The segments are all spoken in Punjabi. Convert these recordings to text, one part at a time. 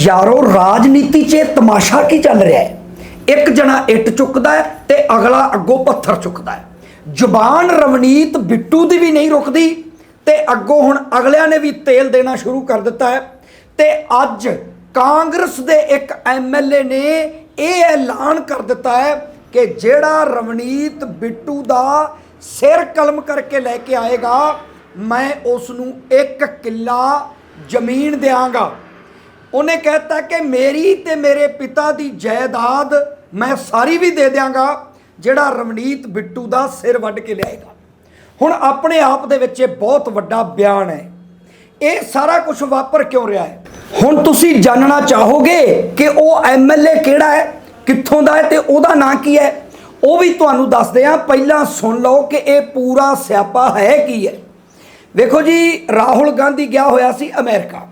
ਯਾਰੋ, ਰਾਜਨੀਤੀ 'ਚ ਇਹ ਤਮਾਸ਼ਾ ਕੀ ਚੱਲ ਰਿਹਾ ਹੈ? ਇੱਕ ਜਣਾ ਇੱਟ ਚੁੱਕਦਾ ਹੈ ਤੇ ਅਗਲਾ ਅੱਗੋਂ ਪੱਥਰ ਚੁੱਕਦਾ ਹੈ। ਜ਼ੁਬਾਨ ਰਵਨੀਤ ਬਿੱਟੂ ਦੀ ਵੀ ਨਹੀਂ ਰੁਕਦੀ ਤੇ ਅੱਗੋਂ ਹੁਣ ਅਗਲਿਆਂ ਨੇ ਵੀ ਤੇਲ ਦੇਣਾ ਸ਼ੁਰੂ ਕਰ ਦਿੱਤਾ ਹੈ। ਤੇ ਅੱਜ ਕਾਂਗਰਸ ਦੇ ਇੱਕ ਐਮਐਲਏ ਨੇ ਇਹ ਐਲਾਨ ਕਰ ਦਿੱਤਾ ਹੈ ਕਿ ਜਿਹੜਾ ਰਵਨੀਤ ਬਿੱਟੂ ਦਾ ਸਿਰ ਕਲਮ ਕਰਕੇ ਲੈ ਕੇ ਆਏਗਾ, ਮੈਂ ਉਸ ਨੂੰ ਇੱਕ ਕਿੱਲਾ ਜ਼ਮੀਨ ਦਿਆਂਗਾ। ਉਹਨੇ ਕਹਿਤਾ ਕਿ ਮੇਰੀ ਤੇ ਮੇਰੇ ਪਿਤਾ ਦੀ ਜਾਇਦਾਦ ਮੈਂ ਸਾਰੀ ਵੀ ਦੇ ਦਿਆਂਗਾ, ਜਿਹੜਾ ਰਵਨੀਤ ਬਿੱਟੂ ਦਾ ਸਿਰ ਵੱਢ ਕੇ ਲਿਆਏਗਾ। ਹੁਣ ਆਪਣੇ ਆਪ ਦੇ ਵਿੱਚ ਇਹ ਬਹੁਤ ਵੱਡਾ ਬਿਆਨ ਹੈ। ਇਹ ਸਾਰਾ ਕੁਝ ਵਾਪਰ ਕਿਉਂ ਰਿਹਾ ਹੈ? ਹੁਣ ਤੁਸੀਂ ਜਾਣਨਾ ਚਾਹੋਗੇ ਕਿ ਉਹ ਐਮਐਲਏ ਕਿਹੜਾ ਹੈ, ਕਿੱਥੋਂ ਦਾ ਹੈ ਤੇ ਉਹਦਾ ਨਾਂ ਕੀ ਹੈ? ਉਹ ਵੀ ਤੁਹਾਨੂੰ ਦੱਸਦੇ ਆ ਪਹਿਲਾਂ ਸੁਣ ਲਓ ਕਿ ਇਹ ਪੂਰਾ ਸਿਆਪਾ ਹੈ ਕੀ ਹੈ। ਵੇਖੋ ਜੀ, ਰਾਹੁਲ ਗਾਂਧੀ ਗਿਆ ਹੋਇਆ ਸੀ ਅਮਰੀਕਾ।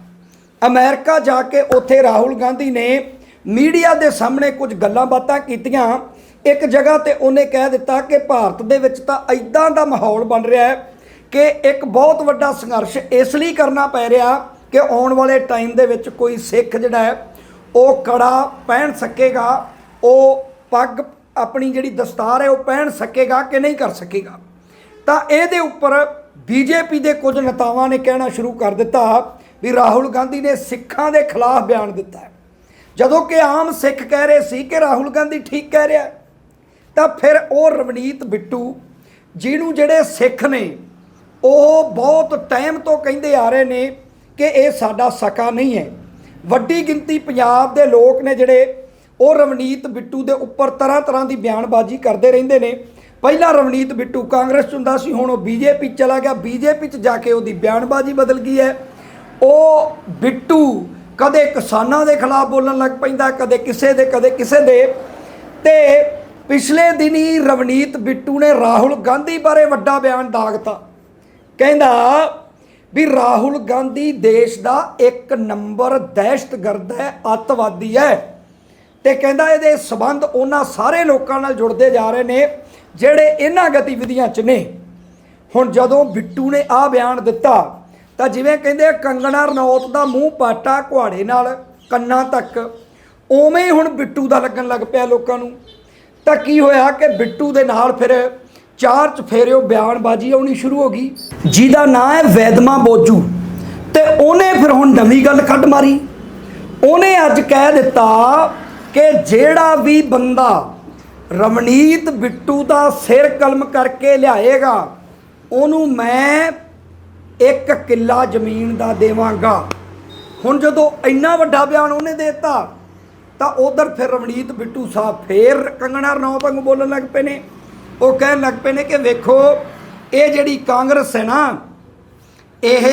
ਅਮਰੀਕਾ ਜਾ ਕੇ ਉੱਥੇ ਰਾਹੁਲ ਗਾਂਧੀ ਨੇ ਮੀਡੀਆ ਦੇ ਸਾਹਮਣੇ ਕੁਝ ਗੱਲਾਂ ਬਾਤਾਂ ਕੀਤੀਆਂ। ਇੱਕ ਜਗ੍ਹਾ ਤੇ ਉਹਨੇ ਕਹਿ ਦਿੱਤਾ ਕਿ ਭਾਰਤ ਦੇ ਵਿੱਚ ਤਾਂ ਐਦਾਂ ਦਾ ਮਾਹੌਲ ਬਣ ਰਿਹਾ ਹੈ ਕਿ ਇੱਕ ਬਹੁਤ ਵੱਡਾ ਸੰਘਰਸ਼ ਇਸ ਲਈ ਕਰਨਾ ਪੈ ਰਿਹਾ ਕਿ ਆਉਣ ਵਾਲੇ ਟਾਈਮ ਦੇ ਵਿੱਚ ਕੋਈ ਸਿੱਖ ਜਿਹੜਾ ਹੈ, ਉਹ ਕੜਾ ਪਹਿਨ ਸਕੇਗਾ, ਉਹ ਪੱਗ ਆਪਣੀ ਜਿਹੜੀ ਦਸਤਾਰ ਹੈ, ਉਹ ਪਹਿਨ ਸਕੇਗਾ ਕਿ ਨਹੀਂ ਕਰ ਸਕੇਗਾ। ਤਾਂ ਇਹਦੇ ਉੱਪਰ ਬੀਜੇਪੀ ਦੇ ਕੁਝ ਨੇਤਾਵਾਂ ਨੇ ਕਹਿਣਾ ਸ਼ੁਰੂ ਕਰ ਦਿੱਤਾ ਵੀ ਰਾਹੁਲ ਗਾਂਧੀ ਨੇ ਸਿੱਖਾਂ ਦੇ ਖਿਲਾਫ ਬਿਆਨ ਦਿੱਤਾ ਜਦੋਂ ਕਿ ਆਮ ਸਿੱਖ ਕਹਿ ਰਹੇ ਸੀ ਕਿ ਰਾਹੁਲ ਗਾਂਧੀ ਠੀਕ ਕਹਿ ਰਿਹਾ ਤਾਂ ਫਿਰ ਉਹ ਰਵਨੀਤ ਬਿੱਟੂ, ਜਿਹਨੂੰ ਜਿਹੜੇ ਸਿੱਖ ਨੇ, ਉਹ ਬਹੁਤ ਟਾਈਮ ਤੋਂ ਕਹਿੰਦੇ ਆ ਰਹੇ ਨੇ ਕਿ ਇਹ ਸਾਡਾ ਸਕਾ ਨਹੀਂ ਹੈ। ਵੱਡੀ ਗਿਣਤੀ ਪੰਜਾਬ ਦੇ ਲੋਕ ਨੇ ਜਿਹੜੇ, ਉਹ ਰਵਨੀਤ ਬਿੱਟੂ ਦੇ ਉੱਪਰ ਤਰ੍ਹਾਂ ਤਰ੍ਹਾਂ ਦੀ ਬਿਆਨਬਾਜ਼ੀ ਕਰਦੇ ਰਹਿੰਦੇ ਨੇ। ਪਹਿਲਾਂ ਰਵਨੀਤ ਬਿੱਟੂ ਕਾਂਗਰਸ 'ਚ ਹੁੰਦਾ ਸੀ, ਹੁਣ ਉਹ ਬੀਜੇਪੀ ਚਲਾ ਗਿਆ। ਬੀਜੇਪੀ 'ਚ ਜਾ ਕੇ ਉਹਦੀ ਬਿਆਨਬਾਜ਼ੀ ਬਦਲ ਗਈ ਹੈ। ਉਹ ਬਿੱਟੂ ਕਦੇ ਕਿਸਾਨਾਂ ਦੇ ਖਿਲਾਫ ਬੋਲਣ ਲੱਗ ਪੈਂਦਾ, ਕਦੇ ਕਿਸੇ ਦੇ, ਕਦੇ ਕਿਸੇ ਦੇ। ਤੇ ਪਿਛਲੇ ਦਿਨੀ ਰਵਨੀਤ ਬਿੱਟੂ ਨੇ ਰਾਹੁਲ ਗਾਂਧੀ ਬਾਰੇ ਵੱਡਾ ਬਿਆਨ ਦਾਗਤਾ। ਕਹਿੰਦਾ ਵੀ ਰਾਹੁਲ ਗਾਂਧੀ ਦੇਸ਼ ਦਾ ਇੱਕ ਨੰਬਰ ਦਹਿਸ਼ਤਗਰਦ ਹੈ, ਅੱਤਵਾਦੀ ਹੈ। ਤੇ ਕਹਿੰਦਾ ਇਹਦੇ ਸਬੰਧ ਉਹਨਾਂ ਸਾਰੇ ਲੋਕਾਂ ਨਾਲ ਜੁੜਦੇ ਜਾ ਰਹੇ ਨੇ। ਜਿਹੜੇ ਇਹਨਾਂ ਗਤੀਵਿਧੀਆਂ 'ਚ ਨੇ। ਹੁਣ ਜਦੋਂ ਬਿੱਟੂ ਨੇ ਆਹ ਬਿਆਨ ਦਿੱਤਾ, ਤਾਂ ਜਿਵੇਂ ਕਹਿੰਦੇ ਕੰਗਣਾ ਰਣੌਤ ਦਾ ਮੂੰਹ ਪਾਟਾ ਕੁਹਾੜੇ ਨਾਲ ਕੰਨਾਂ ਤੱਕ, ਉਵੇਂ ਹੀ ਹੁਣ ਬਿੱਟੂ ਦਾ ਲੱਗਣ ਲੱਗ ਪਿਆ ਲੋਕਾਂ ਨੂੰ। ਤਾਂ ਕੀ ਹੋਇਆ ਕਿ ਬਿੱਟੂ ਦੇ ਨਾਲ ਫਿਰ ਚਾਰ ਚਫੇਰਿਓ ਬਿਆਨਬਾਜ਼ੀ ਆਉਣੀ ਸ਼ੁਰੂ ਹੋ ਗਈ। ਜਿਹਦਾ ਨਾਂ ਹੈ ਵੈਦਮਾ ਬੋਜੂ ਤੇ ਉਹਨੇ ਫਿਰ ਹੁਣ ਨਵੀਂ ਗੱਲ ਕੱਢ ਮਾਰੀ। ਉਹਨੇ ਅੱਜ ਕਹਿ ਦਿੱਤਾ ਕਿ ਜਿਹੜਾ ਵੀ ਬੰਦਾ ਰਮਣੀਤ ਬਿੱਟੂ ਦਾ ਸਿਰ ਕਲਮ ਕਰਕੇ ਲਿਆਏਗਾ, ਉਹਨੂੰ ਮੈਂ ਇੱਕ ਕਿੱਲਾ ਜ਼ਮੀਨ ਦਾ ਦੇਵਾਂਗਾ। ਹੁਣ ਜਦੋਂ ਇੰਨਾ ਵੱਡਾ ਬਿਆਨ ਉਹਨੇ ਦਿੱਤਾ, ਤਾਂ ਉਧਰ ਫਿਰ ਰਵਨੀਤ ਬਿੱਟੂ ਸਾਹਿਬ ਫੇਰ ਕੰਗਣਾ ਰਣੌਤ ਬੋਲਣ ਲੱਗ ਪਏ ਨੇ। ਉਹ ਕਹਿਣ ਲੱਗ ਪਏ ਨੇ ਕਿ ਵੇਖੋ, ਇਹ ਜਿਹੜੀ ਕਾਂਗਰਸ ਹੈ ਨਾ, ਇਹ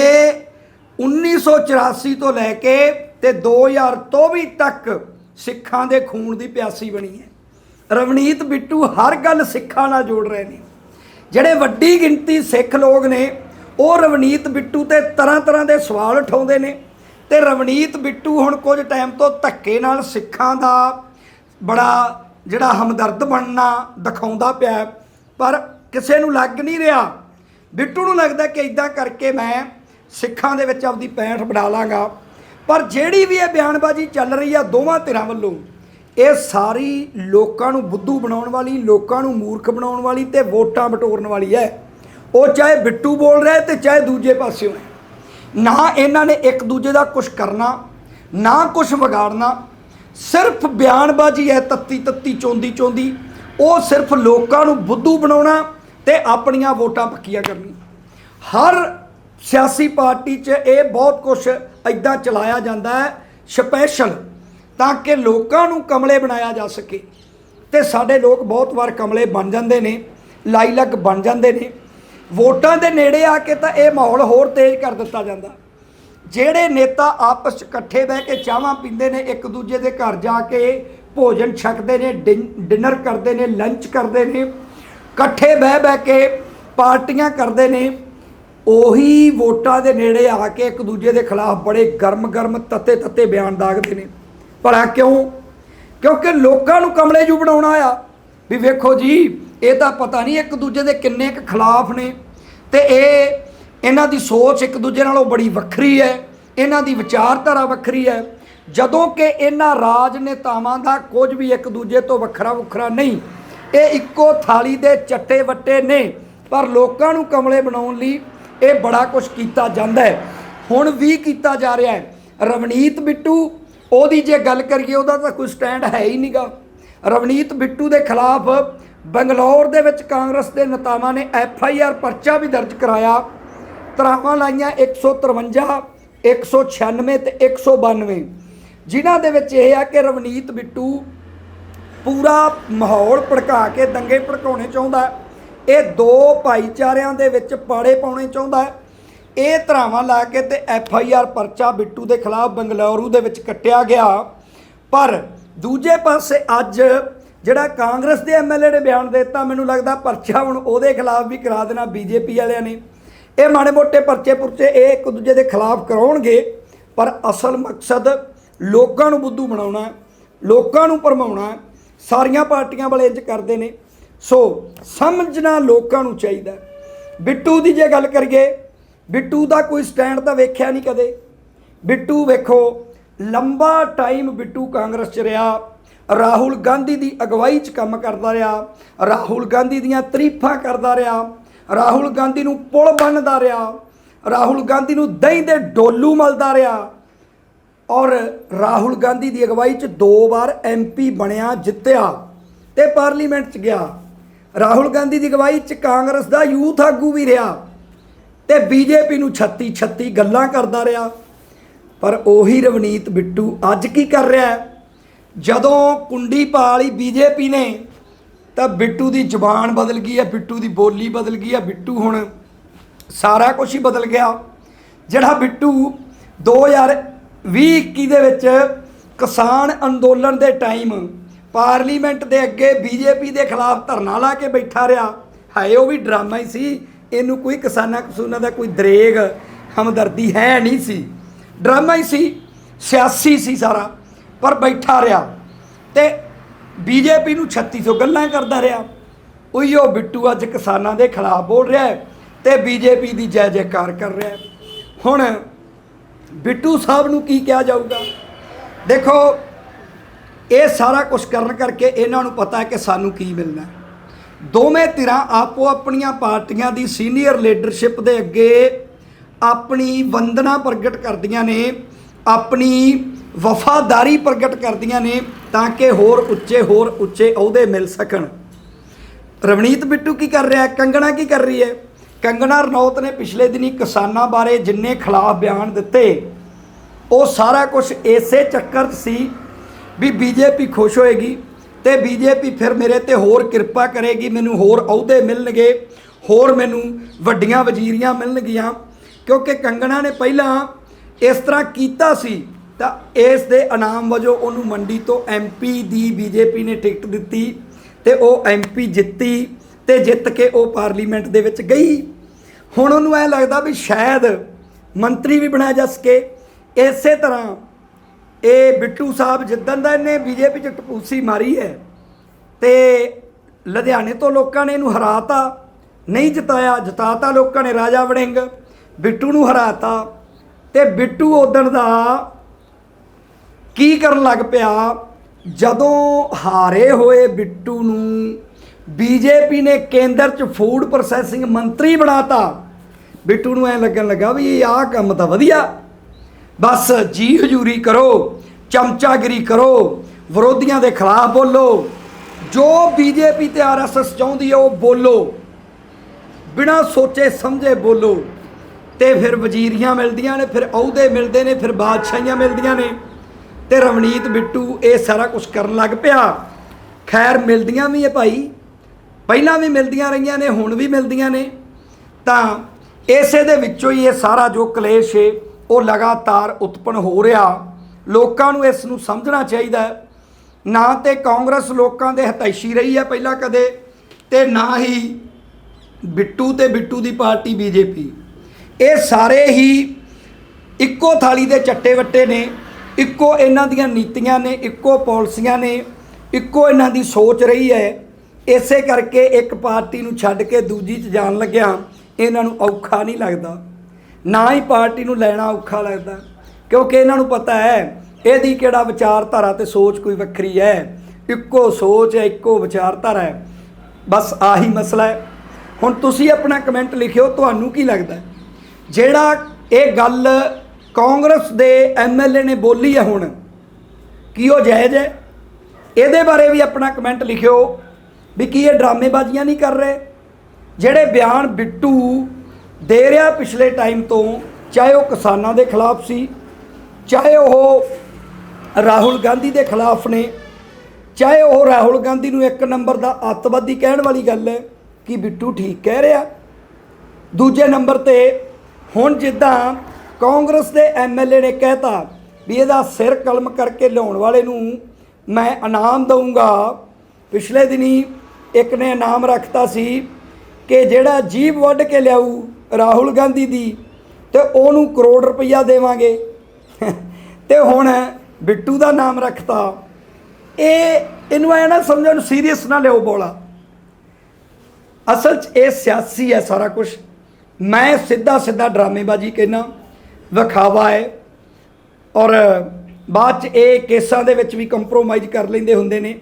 1984 ਤੋਂ ਲੈ ਕੇ ਤੇ 2024 ਤੱਕ ਸਿੱਖਾਂ ਦੇ ਖੂਨ ਦੀ ਪਿਆਸੀ ਬਣੀ ਹੈ। ਰਵਨੀਤ ਬਿੱਟੂ ਹਰ ਗੱਲ ਸਿੱਖਾਂ ਨਾਲ ਜੋੜ ਰਹੇ ਨੇ। ਜਿਹੜੇ ਵੱਡੀ ਗਿਣਤੀ ਸਿੱਖ ਲੋਕ ਨੇ, ਉਹ ਰਵਨੀਤ ਬਿੱਟੂ ਤੇ ਤਰ੍ਹਾਂ ਤਰ੍ਹਾਂ ਦੇ ਸਵਾਲ ਉਠਾਉਂਦੇ ਨੇ ਤੇ ਰਵਨੀਤ ਬਿੱਟੂ ਹੁਣ ਕੁਝ ਟਾਈਮ ਤੋਂ ਧੱਕੇ ਨਾਲ ਸਿੱਖਾਂ ਦਾ ਬੜਾ ਜਿਹੜਾ ਹਮਦਰਦ ਬਣਨਾ ਦਿਖਾਉਂਦਾ ਪਿਆ ਪਰ ਕਿਸੇ ਨੂੰ ਲੱਗ ਨਹੀਂ ਰਿਹਾ। ਬਿੱਟੂ ਨੂੰ ਲੱਗਦਾ ਕਿ ਇਦਾਂ ਕਰਕੇ ਮੈਂ ਸਿੱਖਾਂ ਦੇ ਵਿੱਚ ਆਪਦੀ ਪੈਂਠ ਬਣਾ ਲਾਂਗਾ। ਪਰ ਜਿਹੜੀ ਵੀ ਇਹ ਬਿਆਨਬਾਜ਼ੀ ਚੱਲ ਰਹੀ ਆ ਦੋਵਾਂ ਧਿਰਾਂ ਵੱਲੋਂ ਇਹ ਸਾਰੀ ਲੋਕਾਂ ਨੂੰ ਬੁੱਧੂ ਬਣਾਉਣ ਵਾਲੀ, ਲੋਕਾਂ ਨੂੰ ਮੂਰਖ ਬਣਾਉਣ ਵਾਲੀ ਤੇ ਵੋਟਾਂ ਬਟੋਰਨ ਵਾਲੀ ਹੈ। ਉਹ ਚਾਹੇ ਬਿੱਟੂ ਬੋਲ ਰਿਹਾ ਹੈ ਤੇ ਚਾਹੇ ਦੂਜੇ ਪਾਸਿਓਂ ਹੈ। ਨਾ ਇਹਨਾਂ ਨੇ ਇੱਕ ਦੂਜੇ ਦਾ ਕੁਝ ਕਰਨਾ, ਨਾ ਕੁਝ ਵਿਗਾੜਨਾ। ਸਿਰਫ ਬਿਆਨਬਾਜ਼ੀ ਹੈ ਤੱਤੀ ਤੱਤੀ, ਚੋਂਦੀ ਚੋਂਦੀ। ਉਹ ਸਿਰਫ ਲੋਕਾਂ ਨੂੰ ਬੁੱਧੂ ਬਣਾਉਣਾ ਤੇ ਆਪਣੀਆਂ ਵੋਟਾਂ ਪੱਕੀਆਂ ਕਰਨੀਆਂ। ਹਰ ਸਿਆਸੀ ਪਾਰਟੀ 'ਚ ਇਹ ਬਹੁਤ ਕੁਝ ਇਦਾਂ ਚਲਾਇਆ ਜਾਂਦਾ ਹੈ, ਸਪੈਸ਼ਲ। ਤਾਂ ਕਿ ਲੋਕਾਂ ਨੂੰ ਕਮਲੇ ਬਣਾਇਆ ਜਾ ਸਕੇ। ਤੇ ਸਾਡੇ ਲੋਕ ਬਹੁਤ ਵਾਰ ਕਮਲੇ ਬਣ ਜਾਂਦੇ ਨੇ ਲਾਈਲੱਕ ਬਣ ਜਾਂਦੇ ਨੇ। ਵੋਟਾਂ ਦੇ ਨੇੜੇ ਆ ਕੇ ਤਾਂ ਇਹ ਮਾਹੌਲ ਹੋਰ ਤੇਜ਼ ਕਰ ਦਿੱਤਾ ਜਾਂਦਾ। ਜਿਹੜੇ ਨੇਤਾ ਆਪਸ 'ਚ ਇਕੱਠੇ ਬਹਿ ਕੇ ਚਾਹਾਂ ਪੀਂਦੇ ਨੇ ਇੱਕ ਦੂਜੇ ਦੇ ਘਰ ਜਾ ਕੇ ਭੋਜਨ ਛਕਦੇ ਨੇ, ਡਿਨ- ਡਿਨਰ ਕਰਦੇ ਨੇ, ਲੰਚ ਕਰਦੇ ਨੇ, ਇਕੱਠੇ ਬਹਿ ਬਹਿ ਕੇ ਪਾਰਟੀਆਂ ਕਰਦੇ ਨੇ, ਉਹੀ ਵੋਟਾਂ ਦੇ ਨੇੜੇ ਆ ਕੇ ਇੱਕ ਦੂਜੇ ਦੇ ਖਿਲਾਫ ਬੜੇ ਗਰਮ-ਗਰਮ, ਤੱਤੇ-ਤੱਤੇ ਬਿਆਨ ਦਾਗਦੇ ਨੇ। ਭਲਾ ਕਿਉਂ? ਕਿਉਂਕਿ ਲੋਕਾਂ ਨੂੰ ਕਮਲੇ ਜੂ ਬਣਾਉਣਾ ਆ। ਵੀ ਵੇਖੋ ਜੀ, ਇਹ ਤਾਂ ਪਤਾ ਨਹੀਂ ਇੱਕ ਦੂਜੇ ਦੇ ਕਿੰਨੇ ਕੁ ਖਿਲਾਫ ਨੇ। ਤੇ ਇਹ, ਇਹਨਾਂ ਦੀ ਸੋਚ ਇੱਕ ਦੂਜੇ ਨਾਲੋਂ ਬੜੀ ਵੱਖਰੀ ਹੈ। ਇਹਨਾਂ ਦੀ ਵਿਚਾਰਧਾਰਾ ਵੱਖਰੀ ਹੈ। ਜਦੋਂ ਕਿ ਇਹਨਾਂ ਰਾਜਨੇਤਾਵਾਂ ਦਾ ਕੁਝ ਵੀ ਇੱਕ ਦੂਜੇ ਤੋਂ ਵੱਖਰਾ ਵੱਖਰਾ ਨਹੀਂ, ਇਹ ਇੱਕੋ ਥਾਲੀ ਦੇ ਚੱਟੇ ਵੱਟੇ ਨੇ। ਪਰ ਲੋਕਾਂ ਨੂੰ ਕਮਲੇ ਬਣਾਉਣ ਲਈ ਇਹ ਬੜਾ ਕੁਝ ਕੀਤਾ ਜਾਂਦਾ ਹੈ। ਹੁਣ ਵੀ ਕੀਤਾ ਜਾ ਰਿਹਾ ਹੈ। ਰਵਨੀਤ ਬਿੱਟੂ ਉਹਦੀ ਜੇ ਗੱਲ ਕਰੀਏ, ਉਹਦਾ ਤਾਂ ਕੋਈ ਸਟੈਂਡ ਹੈ ਹੀ ਨਹੀਂਗਾ ਰਵਨੀਤ ਬਿੱਟੂ ਦੇ ਖਿਲਾਫ ਬੰਗਲੌਰ ਦੇ ਵਿੱਚ ਕਾਂਗਰਸ ਦੇ ਨੇਤਾਵਾਂ ਨੇ ਐਫ ਆਈ ਆਰ ਪਰਚਾ ਵੀ ਦਰਜ ਕਰਾਇਆ। ਤਰਾਵਾਂ ਲਾਈਆਂ 153 196 ਤੇ 192 ਜਿਨ੍ਹਾਂ ਦੇ ਵਿੱਚ ਇਹ ਆ ਕਿ ਰਵਨੀਤ ਬਿੱਟੂ ਪੂਰਾ ਮਾਹੌਲ ਭੜਕਾ ਕੇ ਦੰਗੇ ਭੜਕਾਉਣੇ ਚਾਹੁੰਦਾ ਇਹ ਦੋ ਭਾਈਚਾਰਿਆਂ ਦੇ ਵਿੱਚ ਪਾੜੇ ਪਾਉਣੇ ਚਾਹੁੰਦਾ ਹੈ। ਇਹ ਧਰਾਵਾਂ ਲਾ ਕੇ ਤੇ ਐਫ ਆਈ ਆਰ ਪਰਚਾ ਬਿੱਟੂ ਦੇ ਖਿਲਾਫ ਬੰਗਲੌਰੂ ਦੇ ਵਿੱਚ ਕੱਟਿਆ ਗਿਆ। ਪਰ ਦੂਜੇ ਪਾਸੇ ਅੱਜ ਜਿਹੜਾ ਕਾਂਗਰਸ ਦੇ ਐਮਐਲਏ ਨੇ ਬਿਆਨ ਦਿੱਤਾ, ਮੈਨੂੰ ਲੱਗਦਾ ਪਰਚਾ ਹੁਣ ਉਹਦੇ ਖਿਲਾਫ ਵੀ ਕਰਾ ਦੇਣਾ ਬੀਜੇਪੀ ਵਾਲਿਆਂ ਨੇ। ਇਹ ਮਾੜੇ ਮੋਟੇ ਪਰਚੇ ਪੁਰਚੇ ਇਹ ਇੱਕ ਦੂਜੇ ਦੇ ਖਿਲਾਫ ਕਰਾਉਣਗੇ, ਪਰ ਅਸਲ ਮਕਸਦ ਲੋਕਾਂ ਨੂੰ ਬੁੱਧੂ ਬਣਾਉਣਾ, ਲੋਕਾਂ ਨੂੰ ਭਰਮਾਉਣਾ, ਸਾਰੀਆਂ ਪਾਰਟੀਆਂ ਵਾਲੇ ਇੰਜ ਕਰਦੇ ਨੇ। ਸੋ ਸਮਝਣਾ ਲੋਕਾਂ ਨੂੰ ਚਾਹੀਦਾ। ਬਿੱਟੂ ਦੀ ਜੇ ਗੱਲ ਕਰੀਏ ਬਿੱਟੂ ਦਾ ਕੋਈ ਸਟੈਂਡ ਤਾਂ ਵੇਖਿਆ ਨਹੀਂ ਕਦੇ। ਬਿੱਟੂ ਵੇਖੋ, ਲੰਬਾ ਟਾਈਮ ਬਿੱਟੂ ਕਾਂਗਰਸ ਚ ਰਿਹਾ। ਰਾਹੁਲ ਗਾਂਧੀ ਦੀ ਅਗਵਾਈ ਚ ਕੰਮ ਕਰਦਾ ਰਿਹਾ। ਰਾਹੁਲ ਗਾਂਧੀ ਦੀਆਂ ਤਾਰੀਫਾਂ ਕਰਦਾ ਰਿਹਾ। ਰਾਹੁਲ ਗਾਂਧੀ ਨੂੰ ਪੁਲ ਬੰਨਦਾ ਰਿਹਾ। ਰਾਹੁਲ ਗਾਂਧੀ ਨੂੰ ਦਹੀਂ ਦੇ ਡੋਲੂ ਮਲਦਾ ਰਿਹਾ। ਔਰ ਰਾਹੁਲ ਗਾਂਧੀ ਦੀ ਅਗਵਾਈ 'ਚ ਦੋ ਵਾਰ ਐਮਪੀ ਬਣਿਆ, ਜਿੱਤਿਆ ਤੇ ਪਾਰਲੀਮੈਂਟ 'ਚ ਗਿਆ। ਰਾਹੁਲ ਗਾਂਧੀ ਦੀ ਅਗਵਾਈ 'ਚ ਕਾਂਗਰਸ ਦਾ ਯੂਥ ਆਗੂ ਵੀ ਰਿਹਾ। ਤੇ ਬੀਜੇਪੀ ਨੂੰ 36 36 ਗੱਲਾਂ ਕਰਦਾ ਰਿਹਾ। ਪਰ ਉਹੀ ਰਵਨੀਤ ਬਿੱਟੂ ਅੱਜ ਕੀ ਕਰ ਰਿਹਾ ਜਦੋਂ ਕੁੰਡੀ ਪਾਲੀ ਬੀਜੇਪੀ ਨੇ, ਤਾਂ ਬਿੱਟੂ ਦੀ ਜ਼ੁਬਾਨ ਬਦਲ ਗਈ ਹੈ, ਬਿੱਟੂ ਦੀ ਬੋਲੀ ਬਦਲ ਗਈ ਹੈ, ਬਿੱਟੂ ਹੁਣ ਸਾਰਾ ਕੁਝ ਹੀ ਬਦਲ ਗਿਆ। ਜਿਹੜਾ ਬਿੱਟੂ 2020-21 ਦੇ ਵਿੱਚ ਕਿਸਾਨ ਅੰਦੋਲਨ ਦੇ ਟਾਈਮ ਪਾਰਲੀਮੈਂਟ ਦੇ ਅੱਗੇ ਬੀਜੇਪੀ ਦੇ ਖਿਲਾਫ ਧਰਨਾ ਲਾ ਕੇ ਬੈਠਾ ਰਿਹਾ, ਹਾਏ ਉਹ ਵੀ ਡਰਾਮਾ ਹੀ ਸੀ। ਇਹਨੂੰ ਕੋਈ ਕਿਸਾਨਾਂ ਕਸੂਨਾਂ ਦਾ ਕੋਈ ਦਰੇਗ, ਹਮਦਰਦੀ ਹੈ ਨਹੀਂ ਸੀ। ਡਰਾਮਾ ਹੀ ਸੀ, ਸਿਆਸੀ ਸੀ ਸਾਰਾ, ਪਰ ਬੈਠਾ ਰਿਹਾ। ਤੇ ਬੀਜੇਪੀ ਨੂੰ 3600 ਗੱਲਾਂ ਕਰਦਾ ਰਿਹਾ। ਉਹੀਓ ਬਿੱਟੂ ਅੱਜ ਕਿਸਾਨਾਂ ਦੇ ਖਿਲਾਫ ਬੋਲ ਰਿਹਾ ਹੈ ਤੇ ਬੀਜੇਪੀ ਦੀ ਜੈ ਜੈਕਾਰ ਕਰ ਰਿਹਾ ਹੁਣ ਬਿੱਟੂ ਸਾਹਿਬ ਨੂੰ ਕੀ ਕਿਹਾ ਜਾਊਗਾ? ਦੇਖੋ, ਇਹ ਸਾਰਾ ਕੁਝ ਕਰਨ ਕਰਕੇ ਇਹਨਾਂ ਨੂੰ ਪਤਾ ਹੈ ਕਿ ਸਾਨੂੰ ਕੀ ਮਿਲਣਾ ਦੋਵੇਂ ਧਿਰਾਂ ਆਪੋ ਆਪਣੀਆਂ ਪਾਰਟੀਆਂ ਦੀ ਸੀਨੀਅਰ ਲੀਡਰਸ਼ਿਪ ਦੇ ਅੱਗੇ ਆਪਣੀ ਵੰਦਨਾ ਪ੍ਰਗਟ ਕਰਦੀਆਂ ਨੇ, ਆਪਣੀ ਵਫਾਦਾਰੀ ਪ੍ਰਗਟ ਕਰਦੀਆਂ ਨੇ ਤਾਂ ਕਿ ਹੋਰ ਉੱਚੇ ਹੋਰ ਉੱਚੇ ਅਹੁਦੇ ਮਿਲ ਸਕਣ। ਰਵਨੀਤ ਬਿੱਟੂ ਕੀ ਕਰ ਰਿਹਾ ਹੈ? ਕੰਗਣਾ ਕੀ ਕਰ ਰਹੀ ਹੈ? ਕੰਗਣਾ ਰਣੌਤ ਨੇ ਪਿਛਲੇ ਦਿਨੀ ਕਿਸਾਨਾਂ ਬਾਰੇ ਜਿੰਨੇ ਖਿਲਾਫ ਬਿਆਨ ਦਿੱਤੇ, ਉਹ ਸਾਰਾ ਕੁਝ ਇਸੇ ਚੱਕਰ 'ਚ ਸੀ ਵੀ ਬੀਜੇਪੀ ਖੁਸ਼ ਹੋਏਗੀ। ਤੇ ਬੀਜੇਪੀ ਫਿਰ ਮੇਰੇ ਤੇ ਹੋਰ ਕਿਰਪਾ ਕਰੇਗੀ, ਮੈਨੂੰ ਹੋਰ ਅਹੁਦੇ ਮਿਲਣਗੇ, ਹੋਰ ਮੈਨੂੰ ਵੱਡੀਆਂ ਵਜ਼ੀਰੀਆਂ ਮਿਲਣਗੀਆਂ, ਕਿਉਂਕਿ ਕੰਗਣਾ ਨੇ ਪਹਿਲਾਂ ਇਸ ਤਰ੍ਹਾਂ ਕੀਤਾ ਸੀ, ਤਾਂ ਇਸ ਦੇ ਇਨਾਮ ਵਜੋਂ ਉਹਨੂੰ ਮੰਡੀ ਤੋਂ ਐਮਪੀ ਦੀ ਬੀਜੇਪੀ ਨੇ ਟਿਕਟ ਦਿੱਤੀ ਤੇ ਉਹ ਐਮਪੀ ਜਿੱਤੀ ਤੇ ਜਿੱਤ ਕੇ ਉਹ ਪਾਰਲੀਮੈਂਟ ਦੇ ਵਿੱਚ ਗਈ। ਹੁਣ ਉਹਨੂੰ ਐ ਲੱਗਦਾ ਵੀ ਸ਼ਾਇਦ ਮੰਤਰੀ ਵੀ ਬਣਾਇਆ ਜਾ ਸਕੇ ਇਸੇ ਤਰ੍ਹਾਂ ਇਹ ਬਿੱਟੂ ਸਾਹਿਬ ਜਿੱਦਣ ਦਾ ਇਹਨੇ ਬੀਜੇਪੀ ਚ ਟਪੂਸੀ ਮਾਰੀ ਹੈ ਤੇ ਲੁਧਿਆਣੇ ਤੋਂ ਲੋਕਾਂ ਨੇ ਇਹਨੂੰ ਹਰਾਤਾ, ਨਹੀਂ ਜਿਤਾਇਆ, ਜਿਤਾਤਾ ਲੋਕਾਂ ਨੇ ਰਾਜਾ ਵੜਿੰਗ, ਬਿੱਟੂ ਨੂੰ ਹਰਾਤਾ। ਤੇ ਬਿੱਟੂ ਉਦਣ ਦਾ ਕੀ ਕਰਨ ਲੱਗ ਪਿਆ? ਜਦੋਂ ਹਾਰੇ ਹੋਏ ਬਿੱਟੂ ਨੂੰ ਬੀਜੇਪੀ ਨੇ ਕੇਂਦਰ 'ਚ ਫੂਡ ਪ੍ਰੋਸੈਸਿੰਗ ਮੰਤਰੀ ਬਣਾਤਾ, ਬਿੱਟੂ ਨੂੰ ਐ ਲੱਗਣ ਲੱਗਾ ਵੀ ਇਹ ਆਹ ਕੰਮ ਤਾਂ ਵਧੀਆ। ਬਸ ਜੀ ਹਜੂਰੀ ਕਰੋ, ਚਮਚਾਗਿਰੀ ਕਰੋ, ਵਿਰੋਧੀਆਂ ਦੇ ਖਿਲਾਫ ਬੋਲੋ। ਜੋ ਬੀਜੇਪੀ ਤੇ ਆਰਐਸਐਸ ਚਾਹੁੰਦੀ ਹੈ ਉਹ ਬੋਲੋ। ਬਿਨਾਂ ਸੋਚੇ ਸਮਝੇ ਬੋਲੋ। ਤੇ ਫਿਰ ਵਜ਼ੀਰੀਆਂ ਮਿਲਦੀਆਂ ਨੇ, ਫਿਰ ਅਹੁਦੇ ਮਿਲਦੇ ਨੇ, ਫਿਰ ਬਾਦਸ਼ਾਹੀਆਂ ਮਿਲਦੀਆਂ ਨੇ। ਤੇ ਰਵਨੀਤ ਬਿੱਟੂ ਇਹ ਸਾਰਾ ਕੁਝ ਕਰਨ ਲੱਗ ਪਿਆ। ਖੈਰ, ਮਿਲਦੀਆਂ ਵੀ ਹੈ ਭਾਈ। ਪਹਿਲਾਂ ਵੀ ਮਿਲਦੀਆਂ ਰਹੀਆਂ ਨੇ, ਹੁਣ ਵੀ ਮਿਲਦੀਆਂ ਨੇ। ਤਾਂ ਇਸੇ ਦੇ ਵਿੱਚੋਂ ਹੀ ਇਹ ਸਾਰਾ ਜੋ ਕਲੇਸ਼ ਹੈ ਉਹ ਲਗਾਤਾਰ ਉਤਪਨ ਹੋ ਰਿਹਾ। ਲੋਕਾਂ ਨੂੰ ਇਸ ਨੂੰ ਸਮਝਣਾ ਚਾਹੀਦਾ ਹੈ। ਨਾ ਤੇ ਕਾਂਗਰਸ ਲੋਕਾਂ ਦੇ ਹਤੈਸ਼ੀ ਰਹੀ ਹੈ ਪਹਿਲਾਂ ਕਦੇ ਤੇ ਨਾ ਹੀ ਬਿੱਟੂ ਤੇ ਬਿੱਟੂ ਦੀ ਪਾਰਟੀ ਬੀਜੇਪੀ। ਇਹ ਸਾਰੇ ਹੀ ਇੱਕੋ ਥਾਲੀ ਦੇ ਚੱਟੇ ਵੱਟੇ ਨੇ, ਇੱਕੋ ਇਹਨਾਂ ਦੀਆਂ ਨੀਤੀਆਂ ਨੇ, ਇੱਕੋ ਪਾਲਿਸੀਆਂ ਨੇ, ਇੱਕੋ ਇਹਨਾਂ ਦੀ ਸੋਚ ਰਹੀ ਹੈ। ਇਸੇ ਕਰਕੇ ਇੱਕ ਪਾਰਟੀ ਨੂੰ ਛੱਡ ਕੇ ਦੂਜੀ 'ਚ ਜਾਣ ਲੱਗਿਆ ਇਹਨਾਂ ਨੂੰ ਔਖਾ ਨਹੀਂ ਲੱਗਦਾ। ਨਾ ਹੀ ਪਾਰਟੀ ਨੂੰ ਲੈਣਾ ਔਖਾ ਲੱਗਦਾ। ਕਿਉਂਕਿ ਇਹਨਾਂ ਨੂੰ ਪਤਾ ਹੈ, ਇਹਦੀ ਕਿਹੜਾ ਵਿਚਾਰਧਾਰਾ ਤੇ ਸੋਚ ਕੋਈ ਵੱਖਰੀ ਹੈ। ਇੱਕੋ ਸੋਚ ਹੈ, ਇੱਕੋ ਵਿਚਾਰਧਾਰਾ ਹੈ। ਬਸ ਆਹੀ ਮਸਲਾ ਹੈ। ਹੁਣ ਤੁਸੀਂ ਆਪਣਾ ਕਮੈਂਟ ਲਿਖਿਓ, ਤੁਹਾਨੂੰ ਕੀ ਲੱਗਦਾ? ਜਿਹੜਾ ਇਹ ਗੱਲ ਕਾਂਗਰਸ ਦੇ ਐਮਐਲਏ ਨੇ ਬੋਲੀ ਹੈ ਹੁਣ, ਕੀ ਉਹ ਜਾਇਜ਼ ਹੈ? ਇਹਦੇ ਬਾਰੇ ਵੀ ਆਪਣਾ ਕਮੈਂਟ ਲਿਖਿਓ ਵੀ ਕੀ ਇਹ ਡਰਾਮੇਬਾਜ਼ੀਆਂ ਨਹੀਂ ਕਰ ਰਹੇ? ਜਿਹੜੇ ਬਿਆਨ ਬਿੱਟੂ ਦੇ ਰਿਹਾ ਪਿਛਲੇ ਟਾਈਮ ਤੋਂ, ਚਾਹੇ ਉਹ ਕਿਸਾਨਾਂ ਦੇ ਖਿਲਾਫ ਸੀ, ਚਾਹੇ ਉਹ ਰਾਹੁਲ ਗਾਂਧੀ ਦੇ ਖਿਲਾਫ ਨੇ, ਚਾਹੇ ਉਹ ਰਾਹੁਲ ਗਾਂਧੀ ਨੂੰ ਇੱਕ ਨੰਬਰ ਦਾ ਅੱਤਵਾਦੀ ਕਹਿਣ ਵਾਲੀ ਗੱਲ ਹੈ ਕਿ ਬਿੱਟੂ ਠੀਕ ਕਹਿ ਰਿਹਾ। ਦੂਜੇ ਨੰਬਰ ਤੇ ਹੁਣ ਜਿੱਦਾਂ ਕਾਂਗਰਸ ਦੇ ਐਮਐਲਏ ਨੇ ਕਹਿਤਾ ਵੀ ਇਹਦਾ ਸਿਰ ਕਲਮ ਕਰਕੇ ਲਿਆਉਣ ਵਾਲੇ ਨੂੰ ਮੈਂ ਇਨਾਮ ਦਊਂਗਾ। ਪਿਛਲੇ ਦਿਨੀ ਇੱਕ ਨੇ ਇਨਾਮ ਰੱਖਤਾ ਸੀ ਕਿ ਜਿਹੜਾ ਜੀਬ ਵੱਢ ਕੇ ਲਿਆਊ ਰਾਹੁਲ ਗਾਂਧੀ ਦੀ ਤੇ ਉਹਨੂੰ ਕਰੋੜ ਰੁਪਈਆ ਦੇਵਾਂਗੇ। ਤੇ ਹੁਣ ਬਿੱਟੂ ਦਾ ਨਾਮ ਰੱਖਤਾ। ਇਹ, ਇਹਨੂੰ ਐ ਨਾ ਸਮਝੋ, ਇਹਨੂੰ ਸੀਰੀਅਸ ਨਾ ਲਿਓ ਬੋਲਾ। ਅਸਲ 'ਚ ਇਹ ਸਿਆਸੀ ਹੈ ਸਾਰਾ ਕੁਝ ਮੈਂ ਸਿੱਧਾ ਸਿੱਧਾ ਡਰਾਮੇਬਾਜ਼ੀ ਕਹਿਣਾ ਵਿਖਾਵਾ ਹੈ। ਔਰ ਬਾਅਦ 'ਚ ਇਹ ਕੇਸਾਂ ਦੇ ਵਿੱਚ ਵੀ ਕੰਪਰੋਮਾਈਜ਼ ਕਰ ਲੈਂਦੇ ਹੁੰਦੇ ਨੇ।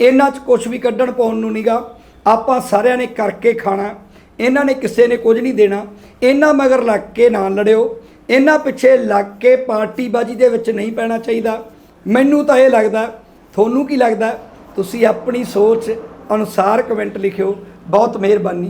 ਇਹਨਾਂ 'ਚ ਕੁਝ ਵੀ ਕੱਢਣ ਪਾਉਣ ਨੂੰ ਨਹੀਂਗਾ ਆਪਾਂ ਸਾਰਿਆਂ ਨੇ ਕਰਕੇ ਖਾਣਾ। ਇਹਨਾਂ ਨੇ ਕਿਸੇ ਨੇ ਕੁਝ ਨਹੀਂ ਦੇਣਾ। ਇਹਨਾਂ ਮਗਰ ਲੱਗ ਕੇ ਨਾ ਲੜਿਓ। ਇਹਨਾਂ ਪਿੱਛੇ ਲੱਗ ਕੇ ਪਾਰਟੀਬਾਜ਼ੀ ਦੇ ਵਿੱਚ ਨਹੀਂ ਪੈਣਾ ਚਾਹੀਦਾ। ਮੈਨੂੰ ਤਾਂ ਇਹ ਲੱਗਦਾ, ਤੁਹਾਨੂੰ ਕੀ ਲੱਗਦਾ? ਤੁਸੀਂ ਆਪਣੀ ਸੋਚ ਅਨੁਸਾਰ ਕਮੈਂਟ ਲਿਖਿਓ। ਬਹੁਤ ਮਿਹਰਬਾਨੀ।